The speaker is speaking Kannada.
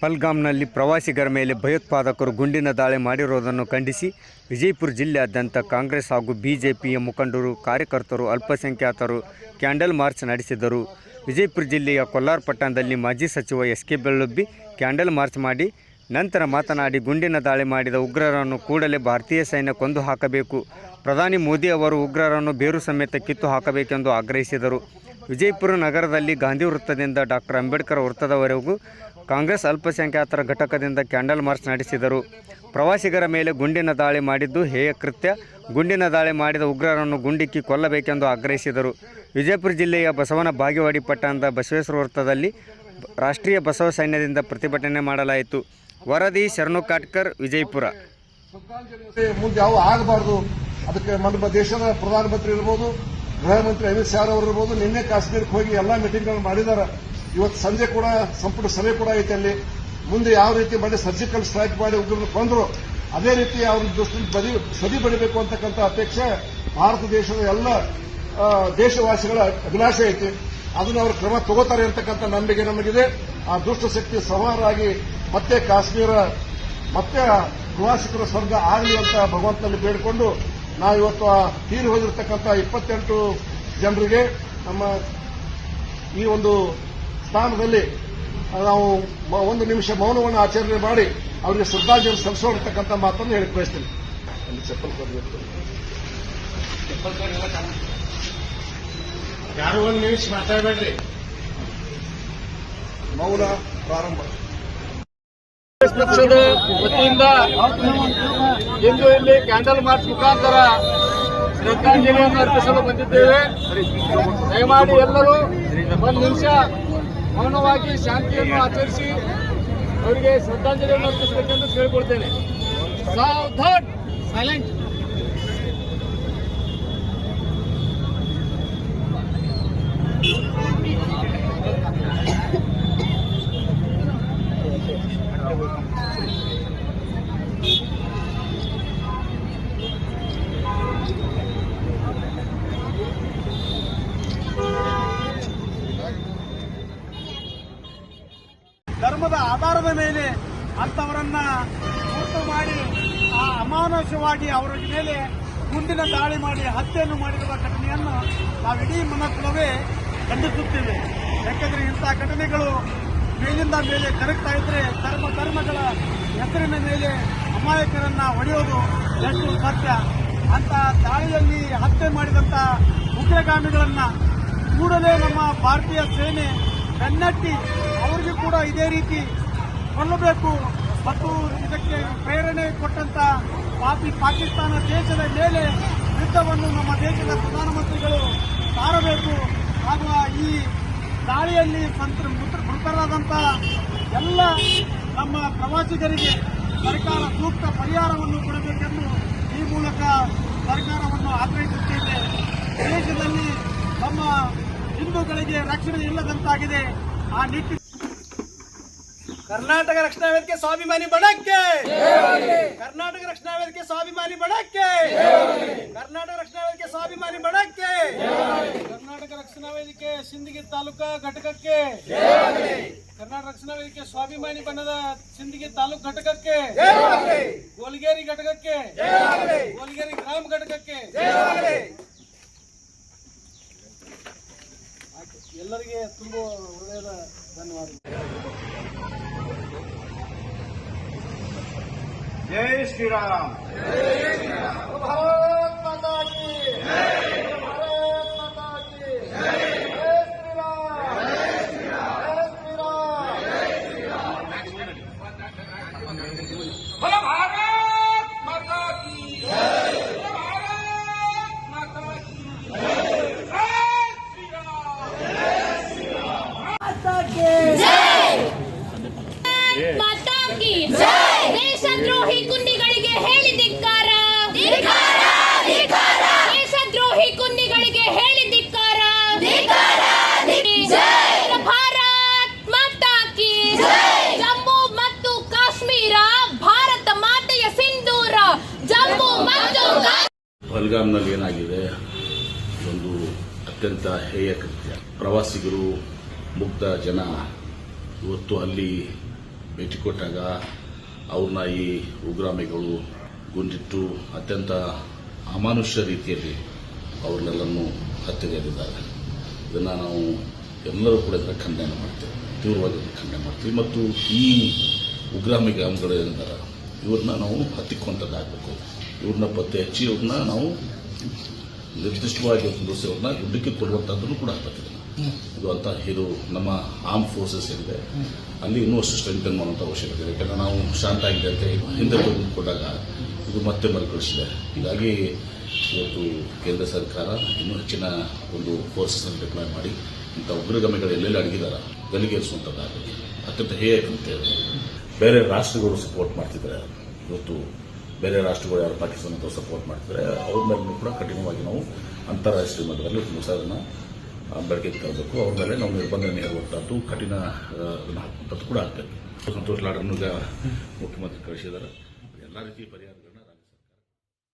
ಪಲ್ಗಾಮ್ನಲ್ಲಿ ಪ್ರವಾಸಿಗರ ಮೇಲೆ ಭಯೋತ್ಪಾದಕರು ಗುಂಡಿನ ದಾಳಿ ಮಾಡಿರುವುದನ್ನು ಖಂಡಿಸಿ ವಿಜಯಪುರ ಜಿಲ್ಲೆಯಾದ್ಯಂತ ಕಾಂಗ್ರೆಸ್ ಹಾಗೂ ಬಿಜೆಪಿಯ ಮುಖಂಡರು, ಕಾರ್ಯಕರ್ತರು, ಅಲ್ಪಸಂಖ್ಯಾತರು ಕ್ಯಾಂಡಲ್ ಮಾರ್ಚ್ ನಡೆಸಿದರು. ವಿಜಯಪುರ ಜಿಲ್ಲೆಯ ಕೊಲ್ಲಾರ ಪಟ್ಟಣದಲ್ಲಿ ಮಾಜಿ ಸಚಿವ S K Bellubbi candle march ಮಾಡಿ ನಂತರ ಮಾತನಾಡಿ ಗುಂಡಿನ ದಾಳಿ ಮಾಡಿದ ಉಗ್ರರನ್ನು ಕೂಡಲೇ ಭಾರತೀಯ ಸೈನ್ಯ ಕೊಂದು ಹಾಕಬೇಕು. ಪ್ರಧಾನಿ ಮೋದಿ ಅವರು ಉಗ್ರರನ್ನು ಬೇರು ಸಮೇತ ಕಿತ್ತು ಹಾಕಬೇಕೆಂದು ಆಗ್ರಹಿಸಿದರು. ವಿಜಯಪುರ ನಗರದಲ್ಲಿ ಗಾಂಧಿ ವೃತ್ತದಿಂದ ಡಾಕ್ಟರ್ ಅಂಬೇಡ್ಕರ್ ವೃತ್ತದವರೆಗೂ ಕಾಂಗ್ರೆಸ್ ಅಲ್ಪಸಂಖ್ಯಾತರ ಘಟಕದಿಂದ ಕ್ಯಾಂಡಲ್ ಮಾರ್ಚ್ ನಡೆಸಿದರು. ಪ್ರವಾಸಿಗರ ಮೇಲೆ ಗುಂಡಿನ ದಾಳಿ ಮಾಡಿದ್ದು ಹೇಯ ಕೃತ್ಯ. ಗುಂಡಿನ ದಾಳಿ ಮಾಡಿದ ಉಗ್ರರನ್ನು ಗುಂಡಿಕ್ಕಿ ಕೊಲ್ಲಬೇಕೆಂದು ಆಗ್ರಹಿಸಿದರು. ವಿಜಯಪುರ ಜಿಲ್ಲೆಯ ಬಸವನ ಬಾಗೇವಾಡಿ ಪಟ್ಟಣದ ಬಸವೇಶ್ವರ ವೃತ್ತದಲ್ಲಿ ರಾಷ್ಟ್ರೀಯ ಬಸವ ಸೈನ್ಯದಿಂದ ಪ್ರತಿಭಟನೆ ಮಾಡಲಾಯಿತು. ವರದಿ ಶರಣು ಕಾಟ್ಕರ್, ವಿಜಯಪುರ. ಮುಂದೆ ಯಾವ ಆಗಬಾರ್ದು. ಅದಕ್ಕೆ ನಮ್ಮ ದೇಶದ ಪ್ರಧಾನಮಂತ್ರಿ ಇರ್ಬೋದು ಗೃಹ ಮಂತ್ರಿ ಅಮಿತ್ ಶಾ ಅವರು ಇರ್ಬೋದು, ನಿನ್ನೆ ಕಾಶ್ಮೀರಕ್ಕೆ ಹೋಗಿ ಎಲ್ಲಾ ಮೀಟಿಂಗ್ಗಳನ್ನು ಮಾಡಿದ್ದಾರೆ ಇವತ್ತು ಸಂಜೆ ಕೂಡ ಸಂಪುಟ ಸಭೆ ಕೂಡ ಐತೆ ಅಲ್ಲಿ. ಮುಂದೆ ಯಾವ ರೀತಿ ಮಾಡಿ ಸರ್ಜಿಕಲ್ ಸ್ಟ್ರೈಕ್ ಮಾಡಿ ಉಗ್ರರು ಕೊಂದ್ರು ಅದೇ ರೀತಿ ಅವ್ರ ದೃಷ್ಟಿ ಬದಿ, ಸದಿ ಬಡಿಬೇಕು ಅಂತಕ್ಕಂಥ ಅಪೇಕ್ಷೆ ಭಾರತ ದೇಶದ ಎಲ್ಲ ದೇಶವಾಸಿಗಳ ಅಭಿಲಾಷೆ ಐತಿ. ಅದನ್ನು ಅವರು ಕ್ರಮ ತಗೋತಾರೆ ಅಂತಕ್ಕಂಥ ನಂಬಿಕೆ ನಮಗಿದೆ. ಆ ದುಷ್ಟಶಕ್ತಿ ಶಕ್ತಿ ಸಂಹಾರಾಗಿ ಮತ್ತೆ ಕಾಶ್ಮೀರ ಮತ್ತೆ ಪ್ರವಾಸಿಗರ ಸ್ವರ್ಗ ಆಗಲಿ ಅಂತ ಭಗವಂತನಲ್ಲಿ ಬೇಡಿಕೊಂಡು ನಾವು ಇವತ್ತು ಆ ತೀರಿ ಹೋಗಿರ್ತಕ್ಕಂಥ ಇಪ್ಪತ್ತೆಂಟು ಜನರಿಗೆ ನಮ್ಮ ಈ ಒಂದು ಸ್ಥಾನದಲ್ಲಿ ನಾವು ಒಂದು ನಿಮಿಷ ಮೌನವನ್ನು ಆಚರಣೆ ಮಾಡಿ ಅವರಿಗೆ ಶ್ರದ್ಧಾಂಜಲಿ ಸಲ್ಲಿಸೋರ್ತಕ್ಕಂಥ ಮಾತನ್ನು ಹೇಳಿ ಬಯಸ್ತೀನಿ ಅಲ್ಲಿ ಚಪ್ಪಲ್ ಕೊಡ್ಬೇಕು. ಯಾರು ಒಂದು ನಿಮಿಷ ಮಾತಾಡಬೇಡ್ರಿ. ಮೌನ ಪ್ರಾರಂಭ. ಪಕ್ಷದ ವತಿಯಿಂದ ಇಂದು ಇಲ್ಲಿ ಕ್ಯಾಂಡಲ್ ಮಾರ್ಚ್ ಮುಖಾಂತರ ಶ್ರದ್ಧಾಂಜಲಿಯನ್ನು ಅರ್ಪಿಸಲು ಬಂದಿದ್ದೇವೆ. ದಯಮಾಡಿ ಎಲ್ಲರೂ ಒಂದು ನಿಮಿಷ ಮೌನವಾಗಿ ಶಾಂತಿಯನ್ನು ಆಚರಿಸಿ ಅವರಿಗೆ ಶ್ರದ್ಧಾಂಜಲಿಯನ್ನು ಅರ್ಪಿಸಬೇಕೆಂದು ಕೇಳಿಕೊಳ್ತೇನೆ. ಸೈಲೆಂಟ್ ಧರ್ಮದ ಆಧಾರದ ಮೇಲೆ ಅಂತವರನ್ನ ಗುರುತು ಮಾಡಿ, ಆ ಅಮಾನುಷವಾಗಿ ಅವರ ಮೇಲೆ ಗುಂಡಿನ ದಾಳಿ ಮಾಡಿ, ಹತ್ಯೆಯನ್ನು ಮಾಡಿರುವ ಘಟನೆಯನ್ನು ನಾವು ಇಡೀ ಮನಕುಲವೇ ಖಂಡಿಸುತ್ತೇವೆ. ಯಾಕೆಂದ್ರೆ ಇಂತಹ ಘಟನೆಗಳು ಮೇಲಿಂದ ಮೇಲೆ ಕರಗ್ತಾ ಇದ್ರೆ ಧರ್ಮ, ಧರ್ಮಗಳ ಹೆಸರಿನ ಮೇಲೆ ಅಮಾಯಕರನ್ನ ಹೊಡೆಯೋದು ಎಷ್ಟು ಸತ್ಯ? ಅಂತ ದಾಳಿಯಲ್ಲಿ ಹತ್ಯೆ ಮಾಡಿದಂಥ ಉಗ್ರಗಾಮಿಗಳನ್ನ ಕೂಡಲೇ ನಮ್ಮ ಭಾರತೀಯ ಸೇನೆ ಬೆನ್ನಟ್ಟಿ ಕೂಡ ಇದೇ ರೀತಿ ಕೊಳ್ಳಬೇಕು ಮತ್ತು ಇದಕ್ಕೆ ಪ್ರೇರಣೆ ಕೊಟ್ಟಂತ ಪಾಪಿ ಪಾಕಿಸ್ತಾನ ದೇಶದ ಮೇಲೆ ಯುದ್ಧವನ್ನು ನಮ್ಮ ದೇಶದ ಪ್ರಧಾನಮಂತ್ರಿಗಳು ಸಾರಬೇಕು ಹಾಗೂ ಈ ದಾಳಿಯಲ್ಲಿ ಸಂತ್ರ ಮೃತ- ಮೃತರಾದಂತ ಎಲ್ಲ ನಮ್ಮ ಪ್ರವಾಸಿಗರಿಗೆ ಸರ್ಕಾರ ಸೂಕ್ತ ಪರಿಹಾರವನ್ನು ಕೊಡಬೇಕೆಂದು ಈ ಮೂಲಕ ಸರ್ಕಾರವನ್ನು ಆಗ್ರಹಿಸುತ್ತೇವೆ ದೇಶದಲ್ಲಿ ನಮ್ಮ ಹಿಂದೂಗಳಿಗೆ ರಕ್ಷಣೆ ಇಲ್ಲದಂತಾಗಿದೆ. ಆ ನಿಟ್ಟಿನಲ್ಲಿ ಕರ್ನಾಟಕ ರಕ್ಷಣಾ ವೇದಿಕೆ ಸ್ವಾಭಿಮಾನಿ ಬಣಕ್ಕೆ. ಕರ್ನಾಟಕ ರಕ್ಷಣಾ ವೇದಿಕೆ ಸ್ವಾಭಿಮಾನಿ ಬಣಕ್ಕೆ. ಕರ್ನಾಟಕ ರಕ್ಷಣಾ ವೇದಿಕೆ ಸ್ವಾಭಿಮಾನಿ ಬಣಕ್ಕೆ. ಕರ್ನಾಟಕ ರಕ್ಷಣಾ ವೇದಿಕೆ ಸಿಂದಗಿ ತಾಲೂಕಾ ಘಟಕಕ್ಕೆ. ಕರ್ನಾಟಕ ರಕ್ಷಣಾ ವೇದಿಕೆ ಸ್ವಾಭಿಮಾನಿ ಬಣ್ಣದ ಸಿಂದಗಿ ತಾಲೂಕು ಘಟಕಕ್ಕೆ. ಗೋಲ್ಗೇರಿ ಘಟಕಕ್ಕೆ. ಗೋಲ್ಗೇರಿ ಗ್ರಾಮ ಘಟಕಕ್ಕೆ. ಎಲ್ಲರಿಗೆ ತುಂಬ ಒಳ್ಳೆಯದ ಧನ್ಯವಾದ जय श्री राम ಅತ್ಯಂತ ಹೇಯ ಕೃತ್ಯ. ಪ್ರವಾಸಿಗರು, ಮುಗ್ಧ ಜನ ಇವತ್ತು ಅಲ್ಲಿ ಭೇಟಿ ಕೊಟ್ಟಾಗ ಅವ್ರನ್ನ ಈ ಉಗ್ರಾಮಿಗಳು ಗುಂಡಿಟ್ಟು ಅತ್ಯಂತ ಅಮಾನುಷ್ಯ ರೀತಿಯಲ್ಲಿ ಅವ್ರನ್ನೆಲ್ಲನೂ ಹತ್ಯೆಗೈದಿದ್ದಾರೆ. ಇದನ್ನು ನಾವು ಎಲ್ಲರೂ ಕೂಡ ಇದರ ಖಂಡನೆ ಮಾಡ್ತೇವೆ. ತೀವ್ರವಾಗಿ ಖಂಡನೆ ಮಾಡ್ತೀವಿ. ಮತ್ತು ಈ ಉಗ್ರಾಮಿಗಳು ಏನಿದ್ದಾರೆ ಇವ್ರನ್ನ ನಾವು ಹತ್ತಿಕ್ಕುವಂಥದ್ದಾಗಬೇಕು ಇವ್ರನ್ನ ಪತ್ತೆ ಹಚ್ಚಿ ಇವ್ರನ್ನ ನಾವು ನಿರ್ದಿಷ್ಟವಾಗಿ ಒಂದು ಸೇವನ್ನ ಯುದ್ಧಕ್ಕೆ ಕೊಡುವಂಥದ್ದನ್ನು ಕೂಡ ಆಗ್ತದೆ. ಇದು ಅಂತ ಇದು ನಮ್ಮ ಆರ್ಮ್ ಫೋರ್ಸಸ್ ಏನಿದೆ ಅಲ್ಲಿ ಇನ್ನೂ ಅಷ್ಟು ಸ್ಟ್ರೆಂಥನ್ ಮಾಡುವಂಥ ಅವಶ್ಯಕತೆ ಇದೆ. ಯಾಕಂದ್ರೆ ನಾವು ಶಾಂತ ಆಗಿದೆ ಅಂತ ಹಿಂದೆ ಕೊಟ್ಟಾಗ ಇದು ಮತ್ತೆ ಮರುಕಳಿಸಿದೆ ಹೀಗಾಗಿ ಇವತ್ತು ಕೇಂದ್ರ ಸರ್ಕಾರ ಇನ್ನೂ ಹೆಚ್ಚಿನ ಒಂದು ಅನ್ನು ಡಿಪ್ಲಾಯ್ ಮಾಡಿ ಇಂಥ ಉಗ್ರಗಾಮಿಗಳು ಎಲ್ಲೆಲ್ಲಿ ಅಡಗಿದಾರ ಗಲಿಗೇರಿಸುವಂಥದ್ದಾಗಲಿ ಅತ್ಯಂತ ಹೇಯ ಅಂತೇಳಿ ಬೇರೆ ರಾಷ್ಟ್ರಗಳು ಸಪೋರ್ಟ್ ಮಾಡ್ತಿದ್ದಾರೆ. ಇವತ್ತು ಬೇರೆ ರಾಷ್ಟ್ರಗಳು ಯಾರು ಪಾಕಿಸ್ತಾನ ಸಪೋರ್ಟ್ ಮಾಡ್ತಾರೆ ಅವ್ರ ಮೇಲೆ ಕೂಡ ಕಠಿಣವಾಗಿ ನಾವು ಅಂತಾರಾಷ್ಟ್ರೀಯ ಮಟ್ಟದಲ್ಲಿ ಮುಸಾರನ್ನ ಬೆಳಕಿಗೆ ತರಬೇಕು. ಅವ್ರ ಮೇಲೆ ನಾವು ನಿರ್ಬಂಧ ಹೇರುವಂಥದ್ದು ಕಠಿಣ ಹಾಕುವಂಥದ್ದು ಕೂಡ ಆಗ್ತದೆ. ಸಂತೋಷ್ ಲಾಡನ್ನು ಮುಖ್ಯಮಂತ್ರಿ ಕಳಿಸಿದ್ದಾರೆ. ಎಲ್ಲ ರೀತಿಯ ಪರಿಹಾರಗಳು